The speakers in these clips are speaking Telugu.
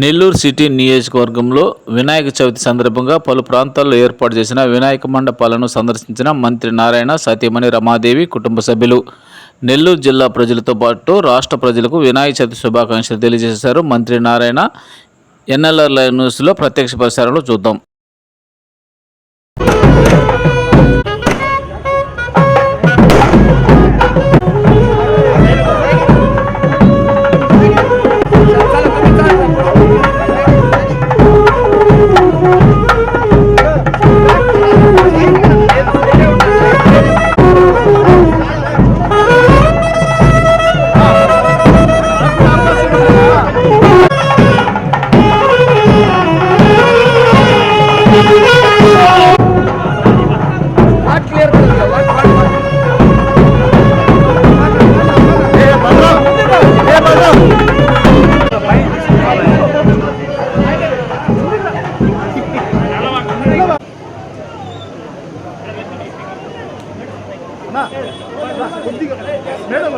నెల్లూరు సిటీ నియోజకవర్గంలో వినాయక చవితి సందర్భంగా పలు ప్రాంతాల్లో ఏర్పాటు చేసిన వినాయక మండపాలను సందర్శించిన మంత్రి నారాయణ సతీమణి రమాదేవి కుటుంబ సభ్యులు. నెల్లూరు జిల్లా ప్రజలతో పాటు రాష్ట్ర ప్రజలకు వినాయక చవితి శుభాకాంక్షలు తెలియజేశారు మంత్రి నారాయణ. ఎన్ఎల్ఆర్ లైవ్ న్యూస్లో ప్రత్యక్ష ప్రసారంలో చూద్దాం. కొద్దిగా మేడం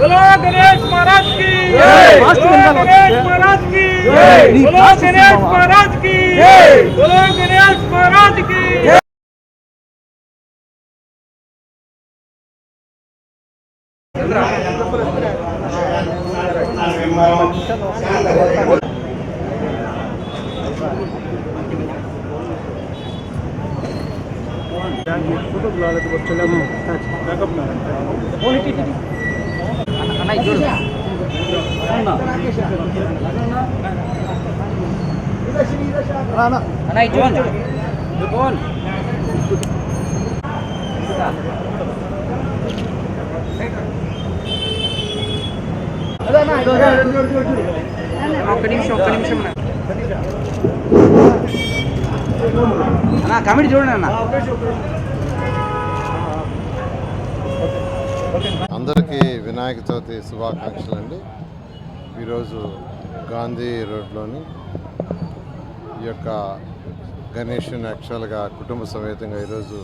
बोलो गणेश महाराज की। बोलो गणेश महाराज की। बोलो गणेश महाराज की। बोलो गणेश महाराज की। ছোট লাগাতে পারছিলাম ఒక్క నిమిషం ఒక్క నిమిషం అన్న కమిటీ చూడండి అన్న అందరికీ వినాయక చవితి శుభాకాంక్షలు అండి. ఈరోజు గాంధీ రోడ్లోని ఈ యొక్క గణేష్ని యాక్చువల్గా కుటుంబ సమేతంగా ఈరోజు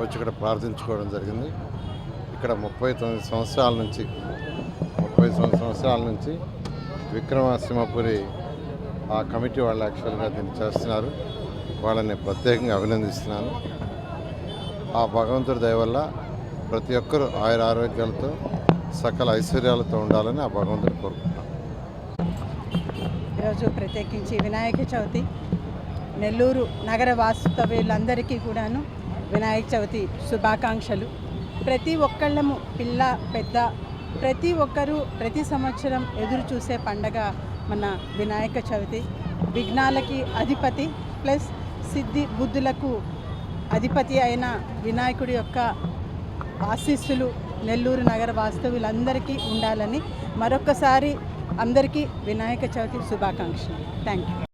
వచ్చి ఇక్కడ ప్రార్థించుకోవడం జరిగింది. ఇక్కడ ముప్పై తొమ్మిది సంవత్సరాల నుంచి ముప్పై తొమ్మిది సంవత్సరాల నుంచి విక్రమసింహపురి ఆ కమిటీ వాళ్ళు యాక్చువల్గా దీన్ని చేస్తున్నారు. వాళ్ళని ప్రత్యేకంగా అభినందిస్తున్నాను. ఆ భగవంతుడి దయ వల్ల ప్రతి ఒక్కరూ ఆయుర ఆరోగ్యాలతో సకల ఐశ్వర్యాలతో ఉండాలని ఆ భగవంతుని కోరుకుంటున్నాను ఈరోజు ప్రత్యేకించి వినాయక చవితి నెల్లూరు నగర వాస్తవ్యులందరికీ కూడాను వినాయక చవితి శుభాకాంక్షలు. ప్రతి ఒక్కళ్ళము పిల్ల పెద్ద ప్రతి ఒక్కరూ ప్రతి సంవత్సరం ఎదురు చూసే పండగ మన వినాయక చవితి. విఘ్నాలకి అధిపతి ప్లస్ సిద్ధి బుద్ధులకు అధిపతి అయిన వినాయకుడి యొక్క ఆశీస్సులు నెల్లూరు నగర వాస్తవులందరికీ ఉండాలని మరొకసారి అందరికీ వినాయక చవితి శుభాకాంక్షలు. Thank you